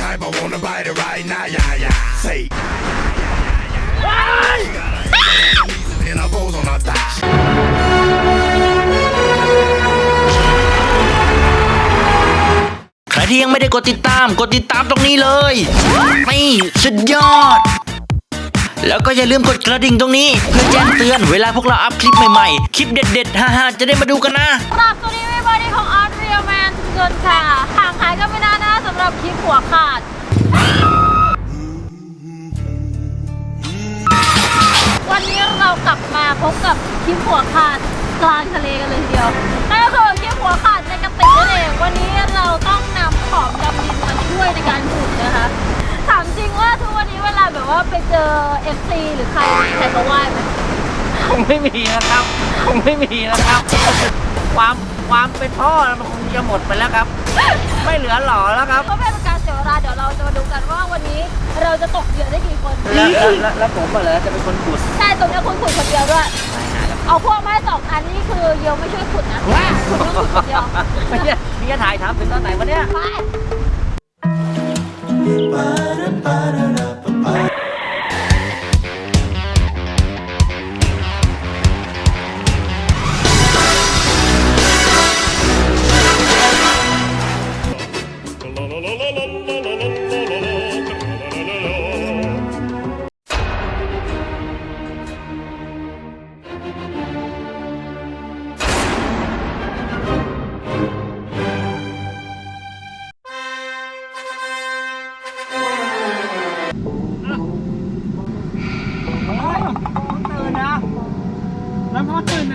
hype, I wanna bite it right now, yeah, yeah. Say. And I pose on our thigh. ใครที่ยังไม่ได้กดติดตาม กดติดตามตรงนี้เลยนี่สุดยอด แล้วก็อย่าลืมกดกระดิ่งตรงนี้ เพื่อแจ้งเตือนเวลาพวกเราอัพคลิปใหม่ๆ คลิปเด็ดๆฮ่าๆจะได้มาดูกันนะสำหรับตัวนี้ไม่บอดี้ของอาร์ตเรีย แมนทุกคนค่ะห่างหายกันไม่นานนะสำหรับคลิปหัวขาด วันนี้เรากลับมาพบกับคลิปหัวขาดกลางทะเลกันเลยทีเดียวนั่นก็คือคลิปหัวขาดในกระติกนั่นเองวันนี้เราต้องนำของดำดินมาช่วยในการขุดนะคะถามจริงว่าทุกวันนี้เวลาแบบว่าไปเจอ FC หรือใครใครมาไหว้ไหมคงไม่มีนะครับ คงไม่มีนะครับ ความความเป็นพ่อมันคง จะหมดไปแล้วครับ ไม่เหลือหล่อแล้วครับ ก็ไม่เป็นการเสียเวลาเดี๋ยวเราจะมาดูกันว่าวันนี้เราจะตกเหยื่อได้กี่คน แล้วแล้วแล้วแล้วผมเหรอจะเป็นคนขุดใช่ตรงนี้คุณขุดคนเดียวด้วย เอาพวกไม้สองอันนี้คือเยียวไม่ช่วยขุดนะคุณต้องขุดคนเดียวไม่ใช่นี่จะถ่ายทำถึงตอนไหนวะเนี่ย ไปตื่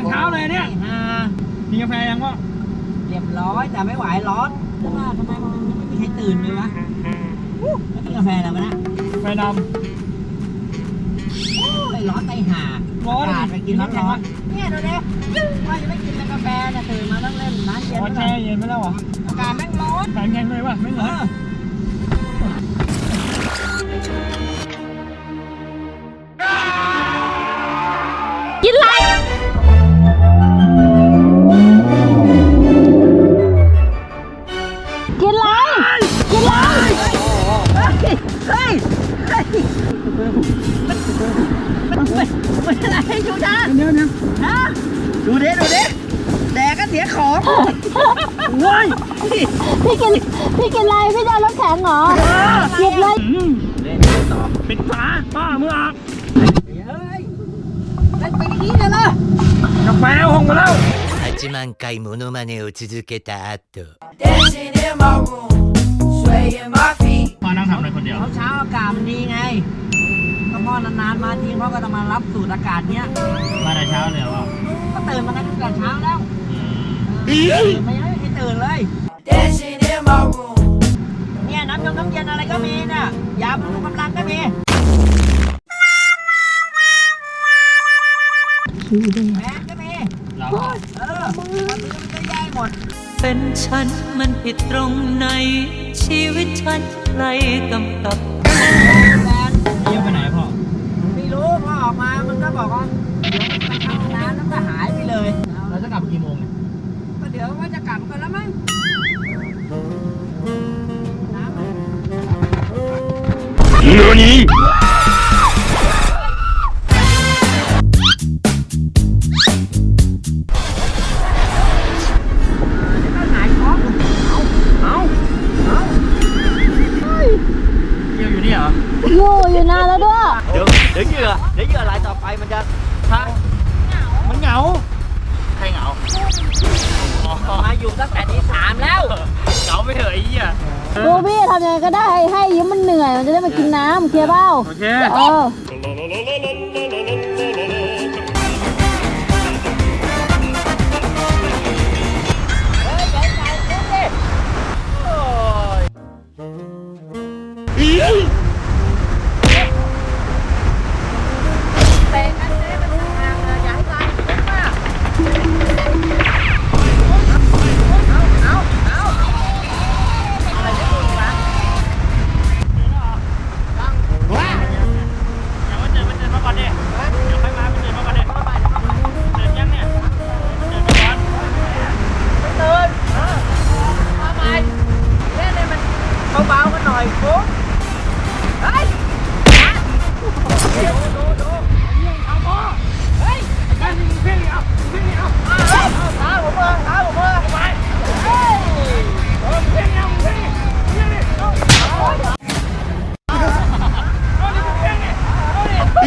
เช้าเลยเนี่ยอ่ามีกาแฟยังวะเรียบร้อยแต่ไม่ไหวร้อนแล้วว่าทำไมมันยังไม่มีใครตื่นเลยวะอู้แล้วกินกาแฟอะไรมาเนี่ยกาแฟดโอ้ยร้อนไปห่าร้อนกาดไปกินร้อนๆเนี่ยดูดิว่าจะไม่กินแต่กาแฟนะตื่นมาต้องเล่นน้ำเย็ำนอ๋อไปแช่เย็นไปแล้วเหรออากาศแม่งร้อนแข็งแข็งเลยวะไม่เหเอมือน ดูดิดูดิแดกก็เสียของ ว้าย พี่กินพี่กินอะไรพี่จะเอาน้ำแข็งเหรอหยิบเลย อืมปิดฝาป้ามืออาบ เฮ้ยเล่นไปอย่างนี้เลยเหรอก าแฟเอาห้องมาแล้ว 8万回モノマネを続けた後 Dancing in my room, swaying my feet. มานั่งทำอะไรคนเดียว เช้าๆอากาศมันดีไงก็ พ่อนานๆมาทีพ่อก็ต้องมารับสูตรอากาศเนี้ยมาแต่เช้าเลยเหรอก็ตื่นมาตั้งแต่เช้าแล้วตื่นมายังไม่เคยตื่นเลย Dancing in my room. เนี่ยน้ำยงน้ำเย็นอะไรก็มีน่ะยาบำรุงกำลังก็มีแมนก็มีเราเออมันซื้อมันก็ย้ายหมด เป็นฉันมันผิดตรงไหนชีวิตฉันใครกำกับ แล้วด้วย เดี๋ยวเดี๋ยวเหยื่อเดี๋ยวเหยื่อรายต่อไปมันจะฮะมันเหงาใครเหงามาอยู่ตั้งแต่ที่สามแล้วเหงาไปเถอะไอ้เหี้ยดูพี่ทำยังไงก็ได้ให้ยิ้มมันเหนื่อยมันจะได้มากินน้ำเคลียร์เปล่าโอเคเออ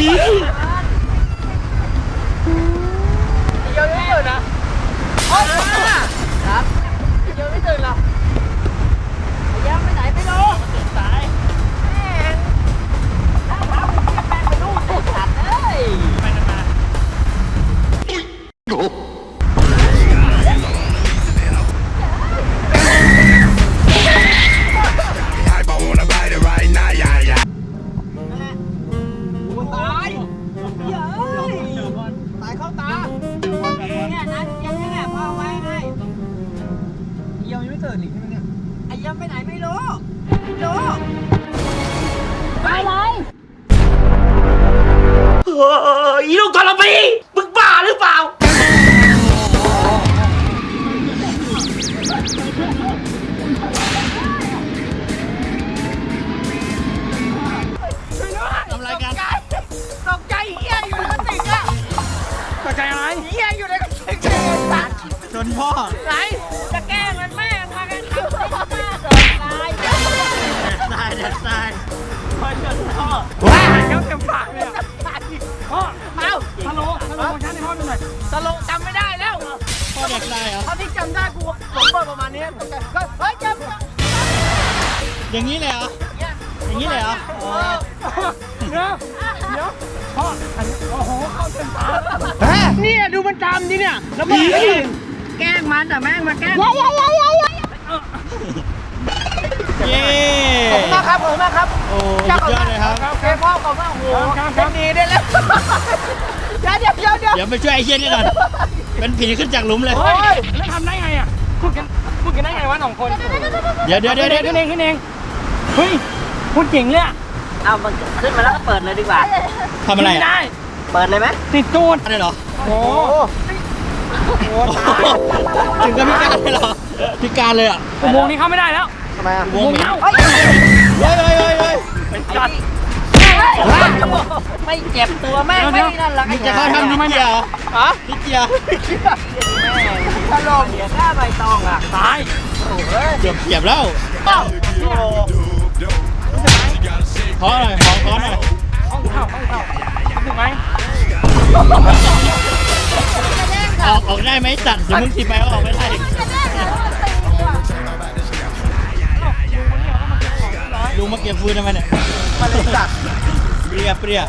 เยอะๆนะ เยี่ยมยังไม่ตื่นอีกใช่ไหมเนี่ยไอ้เยี่ยมไปไหนไม่รู้ไม่รู้อะไรอีลูกกอลปีมึงบ้าหรือเปล่า ทำอะไรกันตกใจเฮียอยู่ในกระติกอะตกใจอะไรเฮียอยู่ในกระติกสัตว์ชนพ่อไหนจะแกล้งมันแม่งม ว้าเจ้าเต็มปากเลยพ่อเอ้าฮัลโหลฮัลโหลของฉันให้พ่อดูหน่อยตลกจำไม่ได้แล้วพ่อเด็กตายเหรอเท่าที่จำได้กูผมเปิดประมาณนี้ก็เฮ้ยจำอย่างนี้เลยเหรอ อย่างนี้เลยเหรอโอ้เดี๋ยวเดี๋ยวพ่ออันนี้โอ้โหเข้าเต็มตากเนี่ยดูมันจำดิเนี่ยแล้วมันแกล้งมันแต่แม่งมาแกล้งยายายายายาว เย้ขอบคุณมากครับขอบคุณมากครับโอ้สุดยอดเลยครับโอเคพ่อขอบคุณมากโอ้โหเป็นดีได้แล้วเดี๋ยวเดี๋ยวเดี๋ยวเดี๋ยวเดี๋ยวไปช่วยไอ้เชี่ยนี่ก่อน เป็นผีขึ้นจากหลุมเลยเฮ้ยแล้วทำได้ไงอะพูดกันพูดกันได้ไงวะสองคนเดี๋ยวเดี๋ยวเดี๋ยวเดี๋ยวขึ้นเองขึ้นเองเฮ้ยพูดเก่งเลยอะเอามันขึ้นมาแล้วก็เปิดเลยดีกว่า ทำอะไรขึ้นอะได้ เปิดเลยไหมติดตูดอะไรเหรอโอ้โหถึงกับพิการเลยเหรอพิการเลยอะอุโมงค์นี้เข้าไม่ได้แล้ว ทำไมอะอุโมงค์นี้เฮ้ยเฮ้ยเฮ้ยเฮ้ยเฮ้ยจัดไม่เจ็บตัวแม่งไม่นั่นหรอกมึงจะเข้าทำนิดเดียวเหรอฮะนิดเดียวถล่มเดี๋ยวหน้าใบตองอะตายเกือบเขียบแล้ว Dope, dope. You gotta shake ขอหน่อยขอขอหน่อยห้องเข้าห้องเข้าถูกไหมออกออกได้ไหมจัดเดี๋ยวมึงทีไปก็ออกไม่ได้ ลุงมาเก็บฟืนทำไมเนี่ยมันเลยจัดเปรี้ยเปรี้ย